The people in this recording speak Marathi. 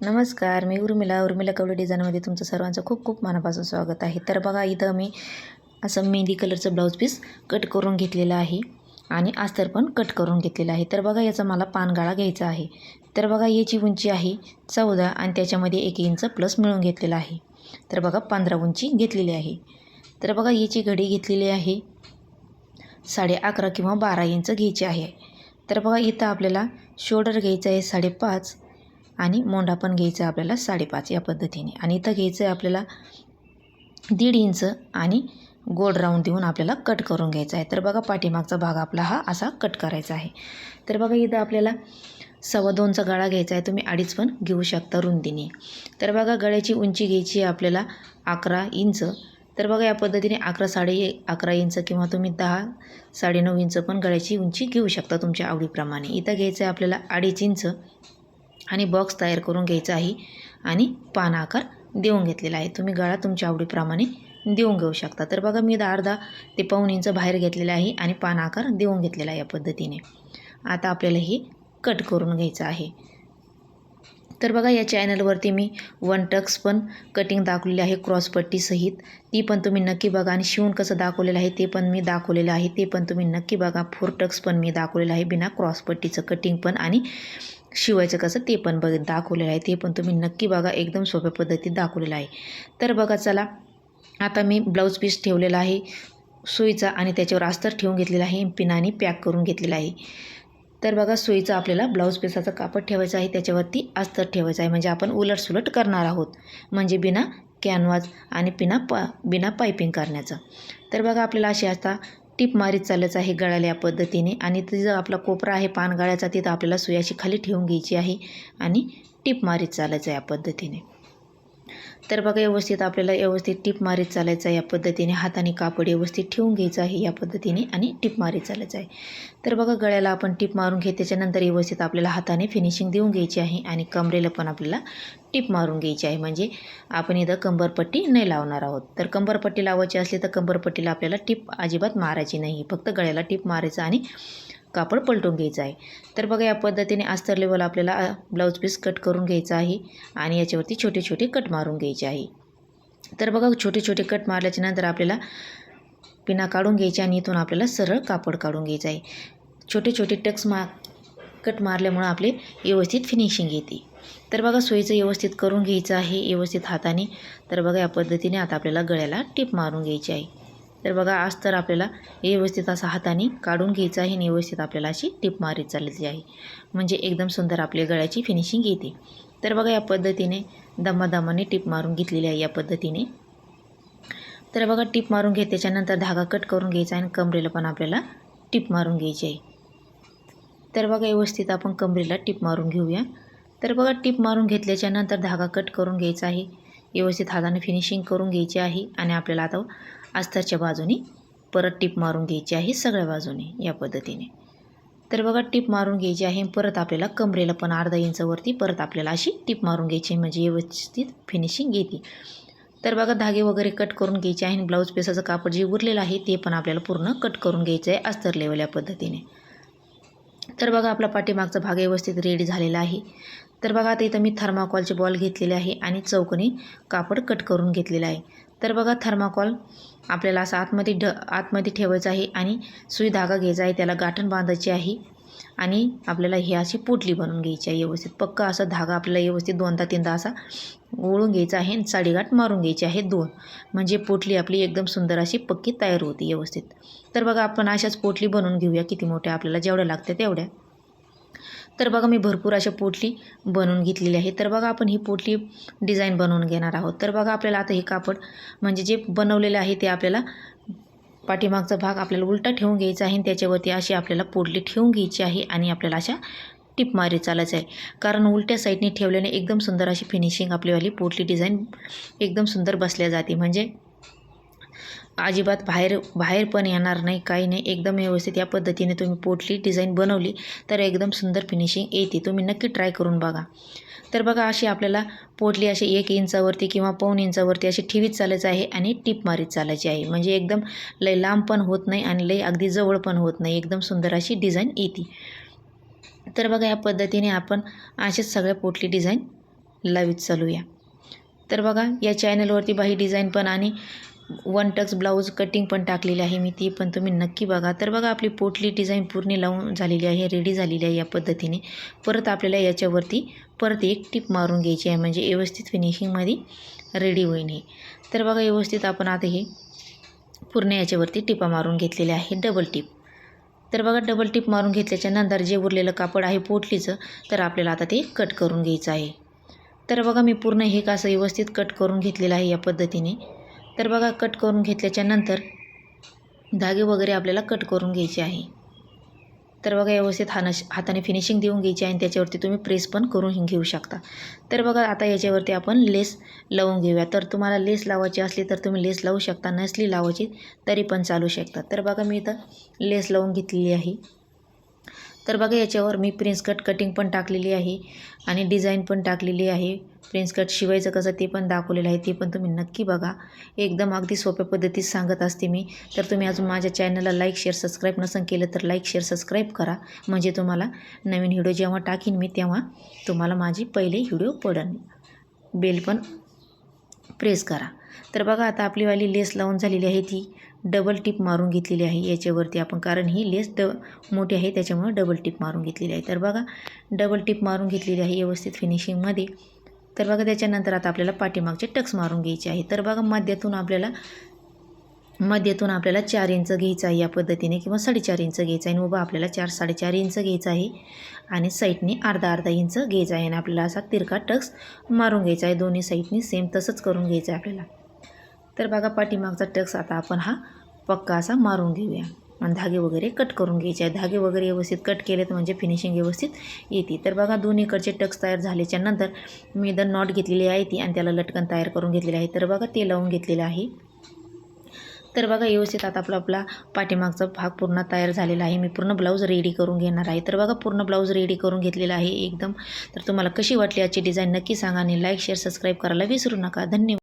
नमस्कार मी उर्मिला. उर्मिला कवडे डिझाईनमध्ये तुमचं सर्वांचं खूप खूप मनापासून स्वागत आहे. तर बघा इथं मी असं मेहंदी कलरचं ब्लाऊज पीस कट करून घेतलेलं आहे आणि अस्तर पण कट करून घेतलेलं आहे. तर बघा याचा मला पानगाळा घ्यायचा आहे. तर बघा याची उंची आहे चौदा आणि त्याच्यामध्ये एक इंच प्लस मिळून घेतलेला आहे. तर बघा पंधरा उंची घेतलेली आहे. तर बघा याची घडी घेतलेली आहे. साडे अकरा किंवा बारा इंच घ्यायची आहे. तर बघा इथं आपल्याला शोल्डर घ्यायचं आहे साडेपाच आणि मोंढा पण घ्यायचा आहे आपल्याला साडेपाच या पद्धतीने. आणि इथं घ्यायचं आहे आपल्याला दीड इंच आणि गोल राऊंड देऊन आपल्याला कट करून घ्यायचा आहे. तर बघा पाठीमागचा भाग आपला हा असा कट करायचा आहे. तर बघा इथं आपल्याला सव्वा दोनचा गळा घ्यायचा आहे. तुम्ही अडीच पण घेऊ शकता रुंदीने. तर बघा गळ्याची उंची घ्यायची आहे आपल्याला अकरा इंच. तर बघा या पद्धतीने अकरा साडे अकरा इंच किंवा तुम्ही दहा साडेनऊ इंच पण गळ्याची उंची घेऊ शकता तुमच्या आवडीप्रमाणे. इथं घ्यायचं आहे आपल्याला अडीच इंच. आणि बॉक्स तयार करून घ्यायचा आहे आणि पान आकार देऊन घेतलेला आहे. तुम्ही गळा तुमच्या आवडीप्रमाणे देऊन घेऊ शकता. तर बघा मी दहा अर्धा ते पाऊन इंच बाहेर घेतलेला आहे आणि पान आकार देऊन घेतलेला आहे या पद्धतीने. आता आपल्याला हे कट करून घ्यायचं आहे. तर बघा या चॅनलवरती मी वन टक्स पण कटिंग दाखवलेली आहे क्रॉसपट्टीसहित ती पण तुम्ही नक्की बघा आणि शिवून कसं दाखवलेलं आहे ते पण मी दाखवलेलं आहे. ते पण तुम्ही नक्की बघा. फोर टक्स पण मी दाखवलेलं आहे बिना क्रॉसपट्टीचं कटिंग पण आणि शिवायचं कसं? ते पण बघ दाखवलेलं आहे. ते पण तुम्ही नक्की बघा. एकदम सोप्या पद्धतीत दाखवलेलं आहे. तर बघा चला. आता मी ब्लाऊज पीस ठेवलेला आहे. सुईचा आणि त्याच्यावर अस्तर ठेवून घेतलेला आहे. पिनाने पॅक करून घेतलेला आहे. तर बघा सुईचा आपल्याला ब्लाऊज पीसाचं कापड ठेवायचं आहे. त्याच्यावरती अस्तर ठेवायचं आहे. म्हणजे आपण उलटसुलट करणार आहोत. म्हणजे बिना कॅनवाज आणि बिना पा बिना पायपिंग करण्याचं. तर बघा आपल्याला अशी आता टीप मारीत चालत आहे गळाला या पद्धतीने. आणि तिथं आपला कोपरा आहे पानगळ्याचा तिथं आपल्याला सुयाशी खाली ठेवून घ्यायची आहे. आणि टीप मारीत चालायचं या पद्धतीने. तर बघा व्यवस्थित आपल्याला व्यवस्थित टीप मारीत चालायचं आहे या पद्धतीने. हाताने कापड व्यवस्थित ठेवून घ्यायचं आहे या पद्धतीने आणि टीप मारीत चालायचं आहे. तर बघा गळ्याला आपण टीप मारून घेत त्याच्यानंतर व्यवस्थित आपल्याला हाताने फिनिशिंग देऊन घ्यायची आहे आणि कमरेला पण आपल्याला टीप मारून घ्यायची आहे. म्हणजे आपण इथं कंबरपट्टी नाही लावणार आहोत. तर कंबरपट्टी लावायची असली तर कंबरपट्टीला आपल्याला टीप अजिबात मारायची नाही. फक्त गळ्याला टीप मारायचं आणि कापड पलटून घ्यायचं आहे. तर बघा या पद्धतीने अस्तर लेवल आपल्याला ब्लाऊज पीस कट करून घ्यायचा आहे आणि याच्यावरती छोटे छोटे कट मारून घ्यायचे आहे. तर बघा छोटे छोटे कट मारल्याच्या नंतर आपल्याला पिना काढून घ्यायची आणि इथून आपल्याला सरळ कापड काढून घ्यायचं आहे. छोटे छोटे टक्स मा कट मारल्यामुळं आपले व्यवस्थित फिनिशिंग येते. तर बघा सोयीचं व्यवस्थित करून घ्यायचं आहे व्यवस्थित हाताने. तर बघा या पद्धतीने आता आपल्याला गळ्याला टिप मारून घ्यायची आहे. तर बघा आज तर आपल्याला व्यवस्थित असा हाताने काढून घ्यायचा आहे आणि व्यवस्थित आपल्याला अशी टिप मारीत चालली आहे. म्हणजे एकदम सुंदर आपल्या गळ्याची फिनिशिंग येते. तर बघा या पद्धतीने दमादमाने टिप मारून घेतलेली आहे या पद्धतीने. तर बघा टिप मारून घे त्याच्यानंतर धागा कट करून घ्यायचा आणि कमरेला पण आपल्याला टिप मारून घ्यायची आहे. तर बघा व्यवस्थित आपण कमरेला टिप मारून घेऊया. तर बघा टिप मारून घेतल्याच्यानंतर धागा कट करून घ्यायचा आहे. व्यवस्थित हाताने फिनिशिंग करून घ्यायची आहे आणि आपल्याला आता अस्तरच्या बाजूने परत टीप मारून घ्यायची आहे सगळ्या बाजूने या पद्धतीने. तर बघा टीप मारून घ्यायची आहे परत आपल्याला कमरेला पण अर्धा इंचवरती परत आपल्याला अशी टीप मारून घ्यायची म्हणजे व्यवस्थित फिनिशिंग येते. तर बघा धागे वगैरे कट करून घ्यायचे आहे आणि ब्लाऊज पीसाचं कापड जे उरलेलं आहे ते पण आपल्याला पूर्ण कट करून घ्यायचं आहे अस्तर लेवल या पद्धतीने. तर बघा आपला पाठीमागचा भाग व्यवस्थित रेडी झालेला आहे. तर बघा आता इथं मी थर्माकॉलचे बॉल घेतलेले आहे आणि चौकोनी कापड कट करून घेतलेलं आहे. तर बघा थर्माकॉल आपल्याला असं आतमध्ये ढ आतमध्ये ठेवायचं आहे आणि सुई धागा घ्यायचा आहे त्याला गाठण बांधायची आहे आणि आपल्याला ही अशी पोटली बनवून घ्यायची आहे व्यवस्थित. पक्का असा धागा आपल्याला व्यवस्थित दोनदा तीनदा असा ओळून घ्यायचा आहे आणि साडीगाठ मारून घ्यायची आहे दोन. म्हणजे पोटली आपली एकदम सुंदर अशी पक्की तयार होती व्यवस्थित. तर बघा आपण अशाच पोटली बनवून घेऊया किती मोठ्या आपल्याला जेवढ्या लागत्या तेवढ्या. तर बघा मी भरपूर अशा पोटली बनवून घेतलेली आहे. तर बघा आपण ही पोटली डिझाईन बनवून घेणार आहोत. तर बघा आपल्याला आता हे कापड म्हणजे जे बनवलेलं आहे ते आपल्याला पाठीमागचा भाग आपल्याला उलटा ठेवून घ्यायचा आहे आणि त्याच्यावरती अशी आपल्याला पोटली ठेवून घ्यायची आहे आणि आपल्याला अशा टिप मारी चालायचं आहे. कारण उलट्या साईडने ठेवल्याने एकदम सुंदर अशी फिनिशिंग आपलीवाली पोटली डिझाईन एकदम सुंदर बसल्या जाते. म्हणजे अजिबात बाहेर बाहेर पण येणार नाही काही नाही. एकदम व्यवस्थित या पद्धतीने तुम्ही पोटली डिझाईन बनवली तर एकदम सुंदर फिनिशिंग येते. तुम्ही नक्की ट्राय करून बघा. तर बघा अशी आपल्याला पोटली अशी एक इंचावरती किंवा पाऊन इंचावरती अशी ठेवीत चालायचं आहे आणि टीप मारीत चालायची आहे. म्हणजे एकदम लय लांब पण होत नाही आणि लय अगदी जवळ पण होत नाही. एकदम सुंदर अशी डिझाईन येते. तर बघा या पद्धतीने आपण असेच सगळ्या पोटली डिझाईन लावीत चालूया. तर बघा या चॅनलवरती बाही डिझाईन पण आणि वन टक्स ब्लाऊज कटिंग पण टाकलेली आहे मी ती पण तुम्ही नक्की बघा. तर बघा आपली पोटली डिझाईन पूर्ण लावून झालेली आहे रेडी झालेली आहे या पद्धतीने. परत आपल्याला याच्यावरती परत एक टिप मारून घ्यायची आहे म्हणजे व्यवस्थित फिनिशिंगमध्ये रेडी होईन हे. तर बघा व्यवस्थित आपण आता हे पूर्ण याच्यावरती टिपा मारून घेतलेले आहे डबल टिप तर बघा डबल टिप मारून घेतल्याच्या नंतर जे उरलेलं कापड आहे पोटलीचं तर आपल्याला आता ते कट करून घ्यायचं आहे. तर बघा मी पूर्ण हे कसं व्यवस्थित कट करून घेतलेलं आहे या पद्धतीने. तर बघा कट करून घेतल्याच्या नंतर धागे वगैरे आपल्याला कट करून घ्यायचे आहे. तर बघा व्यवस्थित हाना हाताने फिनिशिंग देऊन घ्यायची आहे आणि त्याच्यावरती तुम्ही प्रेस पण करून घेऊ शकता. तर बघा आता याच्यावरती आपण लेस लावून घेऊया. तर तुम्हाला लेस लावायची असली तर तुम्ही लेस लावू शकता. नसली लावायची तरी पण चालू शकता. तर बघा मी इथं लेस लावून घेतलेली आहे. तर बघा याच्यावर मी प्रिन्स कट कटिंग पण टाकलेली आहे आणि डिझाईन पण टाकलेली आहे. प्रिन्स कट शिवायचं कसं ते पण दाखवलेलं आहे ते पण तुम्ही नक्की बघा. एकदम अगदी सोप्या पद्धतीत सांगत असते मी. तर तुम्ही अजून माझ्या चॅनलला लाईक शेअर सबस्क्राईब नसं केलं तर लाईक शेअर सबस्क्राईब करा. म्हणजे तुम्हाला नवीन व्हिडिओ जेव्हा टाकीन मी तेव्हा तुम्हाला माझी पहिले व्हिडिओ पडन. बेल पण प्रेस करा. तर बघा आता आपली वाली लेस लावून झालेली आहे ती. डबल टिप मारून घेतलेली आहे याच्यावरती आपण कारण ही लेस ड मोठी आहे त्याच्यामुळं डबल टिप मारून घेतलेली आहे. तर बघा डबल टिप मारून घेतलेली आहे व्यवस्थित फिनिशिंगमध्ये तर बघा त्याच्यानंतर आता आपल्याला पाठीमागचे टक्स मारून घ्यायचे आहे. तर बघा मध्यातून आपल्याला मध्यातून आपल्याला चार इंच घ्यायचं आहे या पद्धतीने किंवा साडेचार इंच घ्यायचं आहे. आणि उभा आपल्याला चार साडेचार इंच घ्यायचं आहे. आणि साईडने अर्धा अर्धा इंच घ्यायचा आहे. आणि आपल्याला असा तिरका टक्स मारून घ्यायचा आहे. दोन्ही साईडने सेम तसंच करून घ्यायचं आहे आपल्याला. तर बघा पाठीमागचा टक्स आता आपण हा पक्का असा मारून घेऊया. आणि धागे वगैरे कट करून घ्यायचे आहे धागे वगैरे व्यवस्थित कट केलेत म्हणजे फिनिशिंग व्यवस्थित येते. तर बघा दोन इकडचे टक्स तयार झाल्याच्यानंतर मी इथं नॉट घेतलेली आहे ती आणि त्याला लटकन तयार करून घेतलेले आहे. तर बघा ते लावून घेतलेलं आहे. तर बघा व्यवस्थित आता आपला आपला पाठीमागचा भाग पूर्ण तयार झालेला आहे. मी पूर्ण ब्लाऊज रेडी करून घेणार आहे. तर बघा पूर्ण ब्लाऊज रेडी करून घेतलेला आहे एकदम. तर तुम्हाला कशी वाटली आजची डिझाईन नक्की सांगा आणि लाईक शेअर सबस्क्राईब करायला विसरू नका. धन्यवाद.